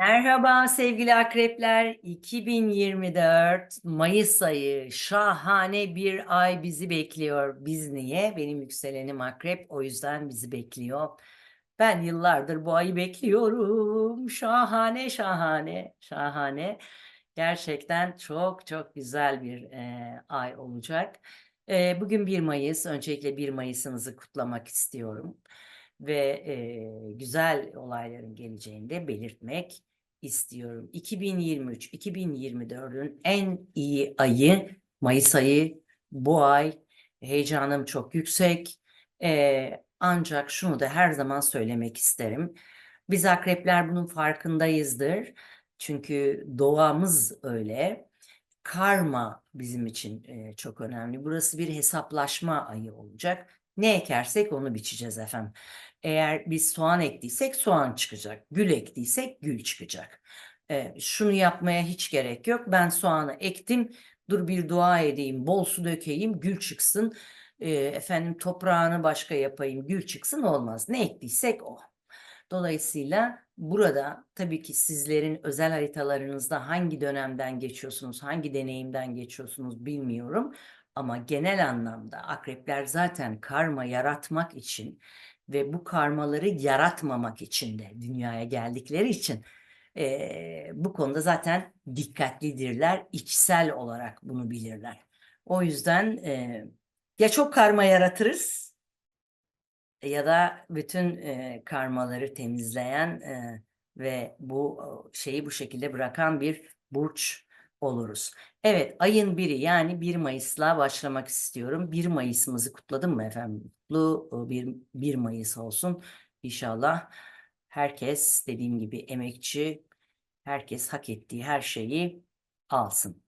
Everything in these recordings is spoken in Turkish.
Merhaba sevgili akrepler. 2024 Mayıs ayı şahane bir ay bizi bekliyor. Biz niye? Benim yükselenim akrep o yüzden bizi bekliyor. Ben yıllardır bu ayı bekliyorum. Şahane şahane şahane. Gerçekten çok çok güzel bir e, ay olacak. E, bugün 1 Mayıs. Öncelikle 1 Mayıs'ınızı kutlamak istiyorum. Ve e, güzel olayların geleceğini de belirtmek istiyorum. 2023-2024'ün en iyi ayı Mayıs ayı. Bu ay heyecanım çok yüksek. Ee, ancak şunu da her zaman söylemek isterim. Biz akrepler bunun farkındayızdır. Çünkü doğamız öyle. Karma bizim için e, çok önemli. Burası bir hesaplaşma ayı olacak. Ne ekersek onu biçeceğiz efendim. Eğer biz soğan ektiysek soğan çıkacak. Gül ektiysek gül çıkacak. Ee, şunu yapmaya hiç gerek yok. Ben soğanı ektim. Dur bir dua edeyim, bol su dökeyim, gül çıksın. Ee, efendim toprağını başka yapayım, gül çıksın olmaz. Ne ektiysek o. Dolayısıyla burada tabii ki sizlerin özel haritalarınızda hangi dönemden geçiyorsunuz, hangi deneyimden geçiyorsunuz bilmiyorum. Ama genel anlamda akrepler zaten karma yaratmak için ve bu karmaları yaratmamak için de dünyaya geldikleri için e, bu konuda zaten dikkatlidirler, içsel olarak bunu bilirler. O yüzden e, ya çok karma yaratırız ya da bütün e, karmaları temizleyen e, ve bu şeyi bu şekilde bırakan bir burç oluruz. Evet ayın biri yani 1 Mayıs'la başlamak istiyorum. 1 Mayıs'ımızı kutladım mı efendim? Kutlu bir 1 Mayıs olsun. İnşallah herkes dediğim gibi emekçi, herkes hak ettiği her şeyi alsın.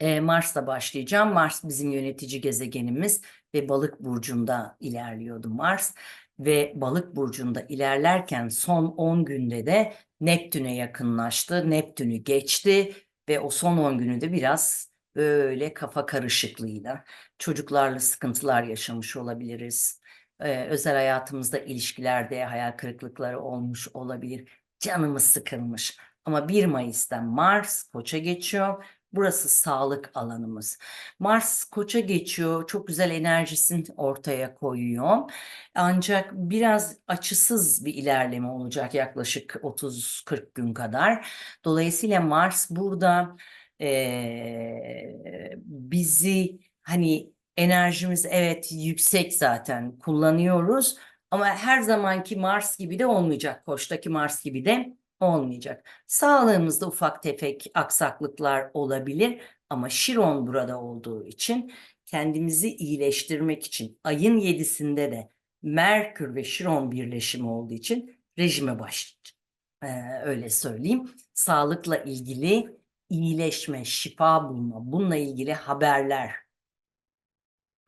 E, Mars'la başlayacağım. Mars bizim yönetici gezegenimiz ve balık burcunda ilerliyordu Mars. Ve balık burcunda ilerlerken son 10 günde de Neptün'e yakınlaştı. Neptün'ü geçti ve o son 10 günü de biraz böyle kafa karışıklığıyla çocuklarla sıkıntılar yaşamış olabiliriz. Ee, özel hayatımızda ilişkilerde hayal kırıklıkları olmuş olabilir. Canımız sıkılmış. Ama 1 Mayıs'ta Mars Koç'a geçiyor Burası sağlık alanımız. Mars Koç'a geçiyor, çok güzel enerjisini ortaya koyuyor. Ancak biraz açısız bir ilerleme olacak yaklaşık 30-40 gün kadar. Dolayısıyla Mars burada e, bizi hani enerjimiz evet yüksek zaten kullanıyoruz. Ama her zamanki Mars gibi de olmayacak. Koç'taki Mars gibi de olmayacak. Sağlığımızda ufak tefek aksaklıklar olabilir ama Şiron burada olduğu için kendimizi iyileştirmek için ayın yedisinde de Merkür ve Şiron birleşimi olduğu için rejime başlayacak. Ee, öyle söyleyeyim. Sağlıkla ilgili iyileşme, şifa bulma, bununla ilgili haberler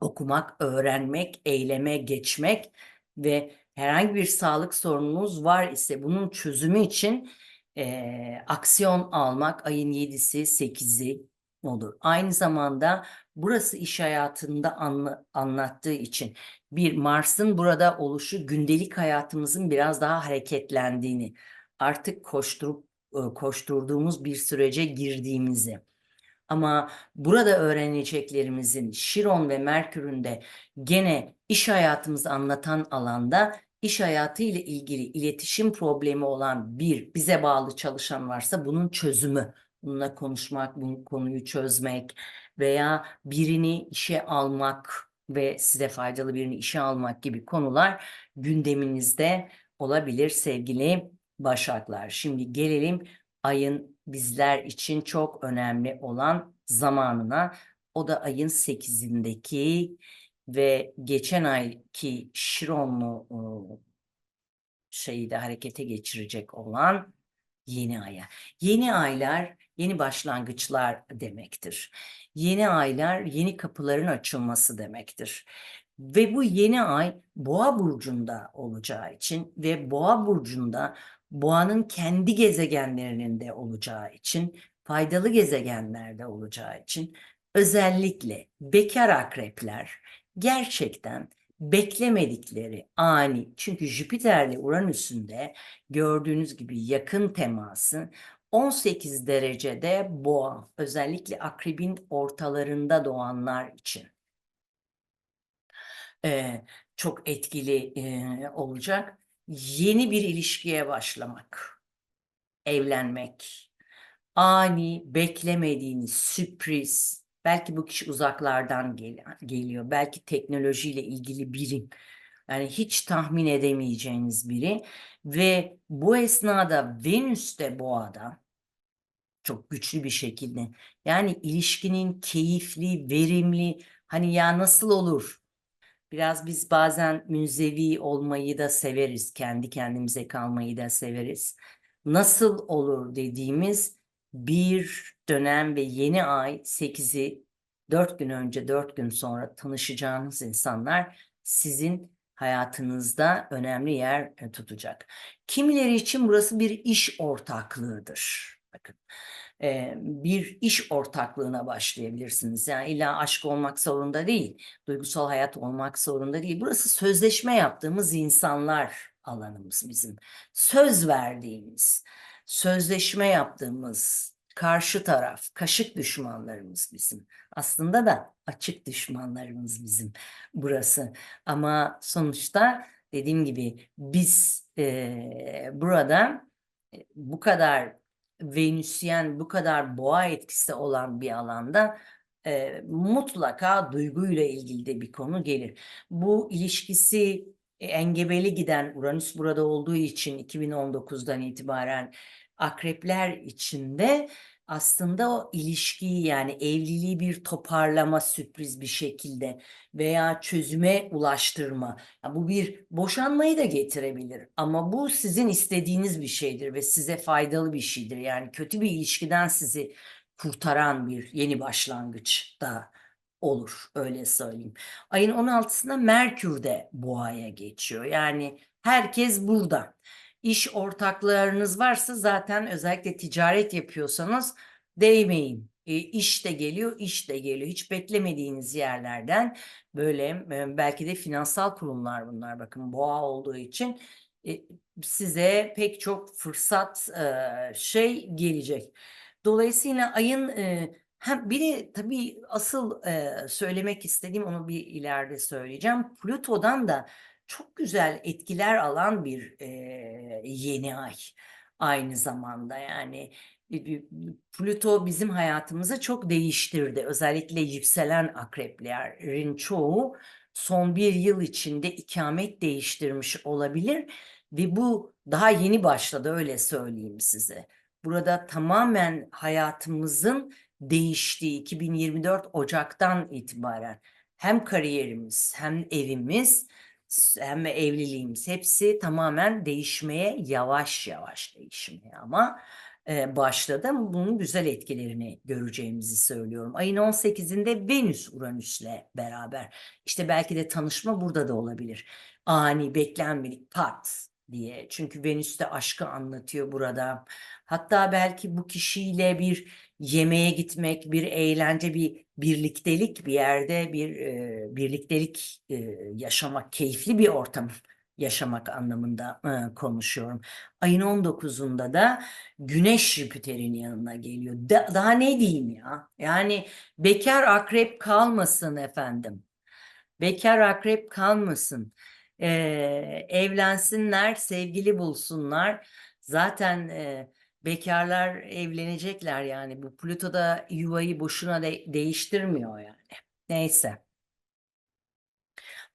okumak, öğrenmek, eyleme geçmek ve herhangi bir sağlık sorununuz var ise bunun çözümü için e, aksiyon almak ayın 7'si 8'i olur. Aynı zamanda burası iş hayatında anla, anlattığı için bir Mars'ın burada oluşu gündelik hayatımızın biraz daha hareketlendiğini artık koşturup koşturduğumuz bir sürece girdiğimizi ama burada öğreneceklerimizin Şiron ve Merkür'ün de gene iş hayatımızı anlatan alanda iş hayatı ile ilgili iletişim problemi olan bir bize bağlı çalışan varsa bunun çözümü, bununla konuşmak, bu konuyu çözmek veya birini işe almak ve size faydalı birini işe almak gibi konular gündeminizde olabilir sevgili Başaklar. Şimdi gelelim ayın bizler için çok önemli olan zamanına. O da ayın 8'indeki ve geçen ayki Şironlu şeyi de harekete geçirecek olan yeni aya. Yeni aylar yeni başlangıçlar demektir. Yeni aylar yeni kapıların açılması demektir. Ve bu yeni ay Boğa burcunda olacağı için ve Boğa burcunda Boğanın kendi gezegenlerinin de olacağı için, faydalı gezegenlerde olacağı için özellikle bekar akrepler gerçekten beklemedikleri ani çünkü Jüpiter'le Uranüs'ün de gördüğünüz gibi yakın teması 18 derecede boğa özellikle akrebin ortalarında doğanlar için eee, çok etkili eee, olacak. Yeni bir ilişkiye başlamak, evlenmek, ani beklemediğiniz sürpriz, belki bu kişi uzaklardan gel- geliyor, belki teknolojiyle ilgili biri, yani hiç tahmin edemeyeceğiniz biri ve bu esnada Venüs de boğada çok güçlü bir şekilde. Yani ilişkinin keyifli, verimli, hani ya nasıl olur? Biraz biz bazen münzevi olmayı da severiz, kendi kendimize kalmayı da severiz. Nasıl olur dediğimiz bir dönem ve yeni ay 8'i 4 gün önce, 4 gün sonra tanışacağınız insanlar sizin hayatınızda önemli yer e, tutacak. Kimileri için burası bir iş ortaklığıdır. Bakın e, bir iş ortaklığına başlayabilirsiniz. Yani illa aşk olmak zorunda değil, duygusal hayat olmak zorunda değil. Burası sözleşme yaptığımız insanlar alanımız bizim. Söz verdiğimiz, sözleşme yaptığımız karşı taraf, kaşık düşmanlarımız bizim. Aslında da açık düşmanlarımız bizim burası. Ama sonuçta dediğim gibi biz e, burada e, bu kadar Venüsyen bu kadar boğa etkisi olan bir alanda e, mutlaka duyguyla ilgili de bir konu gelir. Bu ilişkisi engebeli giden Uranüs burada olduğu için 2019'dan itibaren akrepler içinde aslında o ilişkiyi yani evliliği bir toparlama sürpriz bir şekilde veya çözüme ulaştırma. Ya bu bir boşanmayı da getirebilir ama bu sizin istediğiniz bir şeydir ve size faydalı bir şeydir. Yani kötü bir ilişkiden sizi kurtaran bir yeni başlangıç da olur öyle söyleyeyim. Ayın 16'sında Merkür de Boğa'ya geçiyor. Yani herkes burada. İş ortaklarınız varsa zaten özellikle ticaret yapıyorsanız değmeyin. E, iş de geliyor, iş de geliyor. Hiç beklemediğiniz yerlerden böyle e, belki de finansal kurumlar bunlar bakın boğa olduğu için e, size pek çok fırsat e, şey gelecek. Dolayısıyla ayın e, hem biri tabii asıl e, söylemek istediğim onu bir ileride söyleyeceğim. Plüto'dan da çok güzel etkiler alan bir e, yeni ay aynı zamanda yani Plüto bizim hayatımızı çok değiştirdi. Özellikle yükselen akreplerin çoğu son bir yıl içinde ikamet değiştirmiş olabilir ve bu daha yeni başladı öyle söyleyeyim size. Burada tamamen hayatımızın değiştiği 2024 Ocak'tan itibaren hem kariyerimiz hem evimiz hem evliliğimiz hepsi tamamen değişmeye yavaş yavaş değişmeye ama e, başladı. Bunun güzel etkilerini göreceğimizi söylüyorum. Ayın 18'inde Venüs Uranüs'le beraber. İşte belki de tanışma burada da olabilir. Ani, beklenmedik, pat diye. Çünkü Venüs de aşkı anlatıyor burada. Hatta belki bu kişiyle bir yemeğe gitmek, bir eğlence, bir birliktelik bir yerde bir e, birliktelik e, yaşamak, keyifli bir ortam yaşamak anlamında e, konuşuyorum. Ayın 19'unda da Güneş Jüpiter'in yanına geliyor. Da, daha ne diyeyim ya? Yani bekar akrep kalmasın efendim. Bekar akrep kalmasın. E, evlensinler, sevgili bulsunlar. Zaten e, bekarlar evlenecekler yani. Bu Plüto'da yuvayı boşuna de değiştirmiyor yani. Neyse.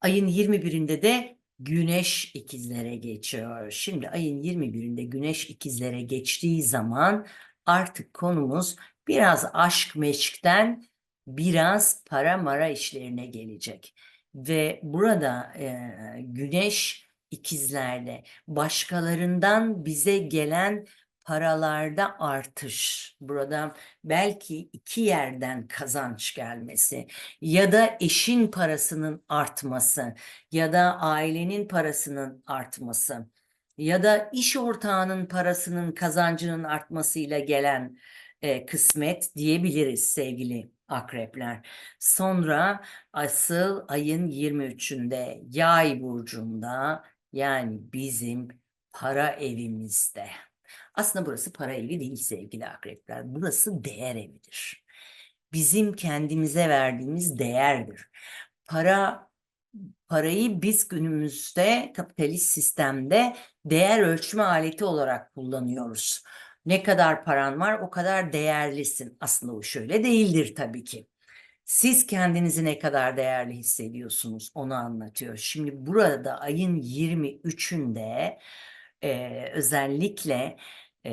Ayın 21'inde de Güneş ikizlere geçiyor. Şimdi ayın 21'inde Güneş ikizlere geçtiği zaman artık konumuz biraz aşk meşkten biraz para mara işlerine gelecek. Ve burada e, Güneş ikizlerde başkalarından bize gelen paralarda artış, burada belki iki yerden kazanç gelmesi ya da eşin parasının artması ya da ailenin parasının artması ya da iş ortağının parasının kazancının artmasıyla gelen e, kısmet diyebiliriz sevgili akrepler. Sonra asıl ayın 23'ünde yay burcunda yani bizim para evimizde. Aslında burası para evi değil sevgili akrepler. Burası değer evidir. Bizim kendimize verdiğimiz değerdir. Para parayı biz günümüzde kapitalist sistemde değer ölçme aleti olarak kullanıyoruz. Ne kadar paran var o kadar değerlisin. Aslında o şöyle değildir tabii ki. Siz kendinizi ne kadar değerli hissediyorsunuz onu anlatıyor. Şimdi burada ayın 23'ünde e, özellikle e,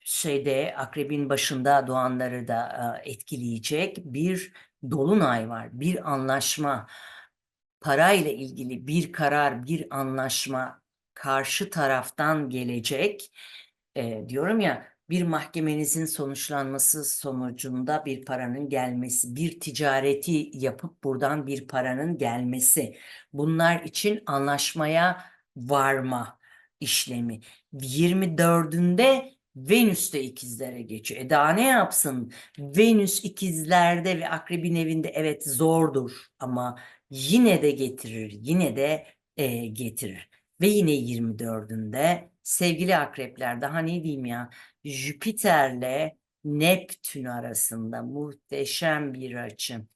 şeyde akrebin başında doğanları da e, etkileyecek bir dolunay var. Bir anlaşma, parayla ilgili bir karar, bir anlaşma karşı taraftan gelecek. E, diyorum ya bir mahkemenizin sonuçlanması sonucunda bir paranın gelmesi, bir ticareti yapıp buradan bir paranın gelmesi. Bunlar için anlaşmaya varma işlemi. 24'ünde Venüs de ikizlere geçiyor. E daha ne yapsın? Venüs ikizlerde ve akrebin evinde evet zordur ama yine de getirir, yine de e, getirir. Ve yine 24'ünde sevgili akrepler daha ne diyeyim ya Jüpiter'le Neptün arasında muhteşem bir açı.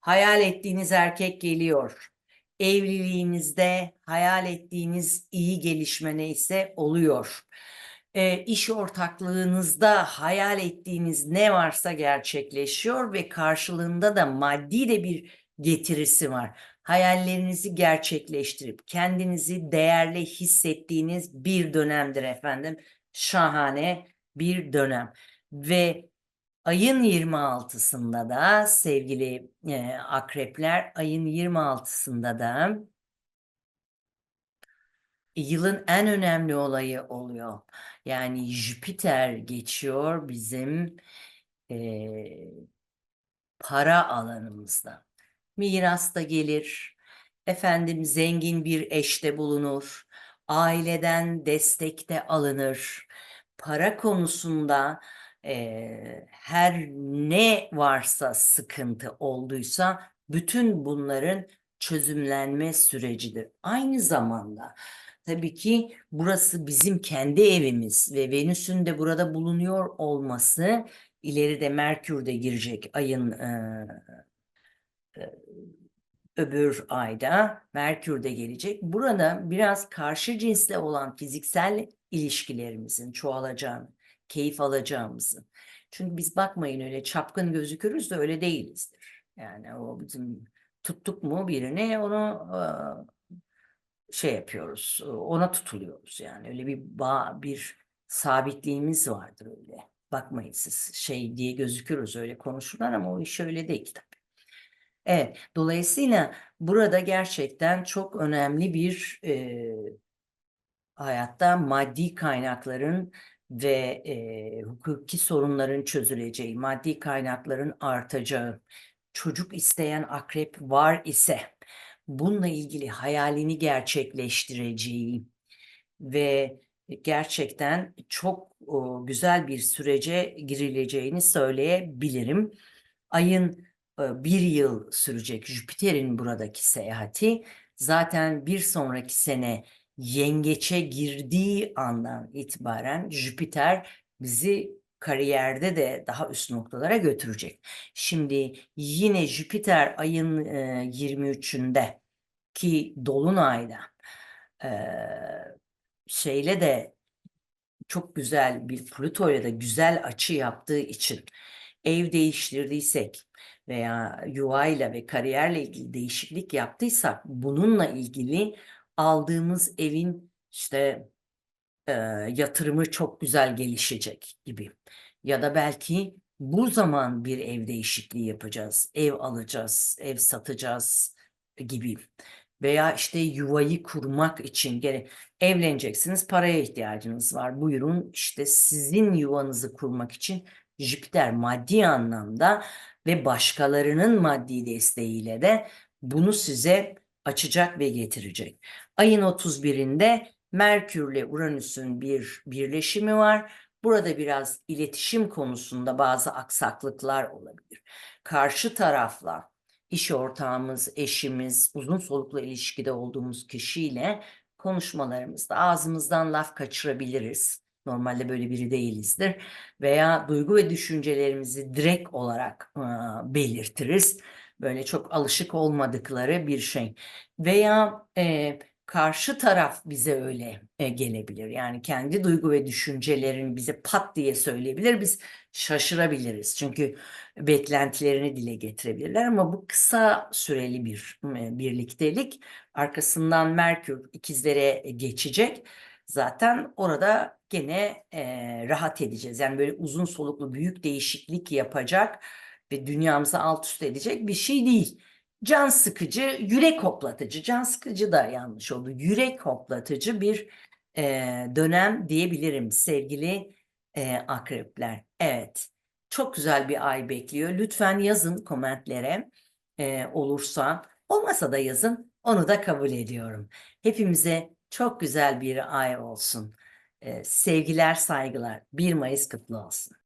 Hayal ettiğiniz erkek geliyor. Evliliğinizde hayal ettiğiniz iyi gelişme neyse oluyor. E, iş ortaklığınızda hayal ettiğiniz ne varsa gerçekleşiyor ve karşılığında da maddi de bir getirisi var. Hayallerinizi gerçekleştirip kendinizi değerli hissettiğiniz bir dönemdir efendim. Şahane bir dönem ve ayın 26'sında da sevgili e, akrepler ayın 26'sında da yılın en önemli olayı oluyor. Yani Jüpiter geçiyor bizim e, para alanımızda. Miras da gelir. Efendim zengin bir eşte bulunur. Aileden destek de alınır. Para konusunda e, her ne varsa sıkıntı olduysa bütün bunların çözümlenme sürecidir. Aynı zamanda tabii ki burası bizim kendi evimiz ve Venüs'ün de burada bulunuyor olması ileride Merkür de girecek ayın e, öbür ayda Merkür de gelecek. Burada biraz karşı cinsle olan fiziksel ilişkilerimizin çoğalacağını, keyif alacağımızı. Çünkü biz bakmayın öyle çapkın gözükürüz de öyle değilizdir. Yani o bizim tuttuk mu birini onu şey yapıyoruz, ona tutuluyoruz yani. Öyle bir bağ, bir sabitliğimiz vardır öyle. Bakmayın siz şey diye gözükürüz öyle konuşurlar ama o iş öyle değil tabii. Evet, dolayısıyla burada gerçekten çok önemli bir e, hayatta maddi kaynakların ve e, hukuki sorunların çözüleceği, maddi kaynakların artacağı, çocuk isteyen akrep var ise bununla ilgili hayalini gerçekleştireceği ve gerçekten çok o, güzel bir sürece girileceğini söyleyebilirim. Ayın e, bir yıl sürecek Jüpiter'in buradaki seyahati zaten bir sonraki sene yengeçe girdiği andan itibaren Jüpiter bizi kariyerde de daha üst noktalara götürecek. Şimdi yine Jüpiter ayın e, 23'ünde ki Dolunay'da e, şeyle de çok güzel bir Plüto ile de güzel açı yaptığı için ev değiştirdiysek veya yuvayla ve kariyerle ilgili değişiklik yaptıysak bununla ilgili aldığımız evin işte e, yatırımı çok güzel gelişecek gibi. Ya da belki bu zaman bir ev değişikliği yapacağız, ev alacağız, ev satacağız gibi. Veya işte yuvayı kurmak için gene evleneceksiniz, paraya ihtiyacınız var. Buyurun işte sizin yuvanızı kurmak için Jüpiter maddi anlamda ve başkalarının maddi desteğiyle de bunu size açacak ve getirecek. Ayın 31'inde Merkürle Uranüs'ün bir birleşimi var. Burada biraz iletişim konusunda bazı aksaklıklar olabilir. Karşı tarafla, iş ortağımız, eşimiz, uzun soluklu ilişkide olduğumuz kişiyle konuşmalarımızda ağzımızdan laf kaçırabiliriz. Normalde böyle biri değilizdir. Veya duygu ve düşüncelerimizi direkt olarak e, belirtiriz. Böyle çok alışık olmadıkları bir şey. Veya e, karşı taraf bize öyle e, gelebilir. Yani kendi duygu ve düşüncelerini bize pat diye söyleyebilir. Biz şaşırabiliriz. Çünkü beklentilerini dile getirebilirler ama bu kısa süreli bir e, birliktelik. Arkasından Merkür ikizlere geçecek. Zaten orada gene e, rahat edeceğiz. Yani böyle uzun soluklu büyük değişiklik yapacak ve dünyamızı alt üst edecek bir şey değil. Can sıkıcı, yürek hoplatıcı, can sıkıcı da yanlış oldu. Yürek hoplatıcı bir e, dönem diyebilirim sevgili e, akrepler. Evet, çok güzel bir ay bekliyor. Lütfen yazın komentlere e, olursa. Olmasa da yazın, onu da kabul ediyorum. Hepimize çok güzel bir ay olsun. E, sevgiler, saygılar. 1 Mayıs kutlu olsun.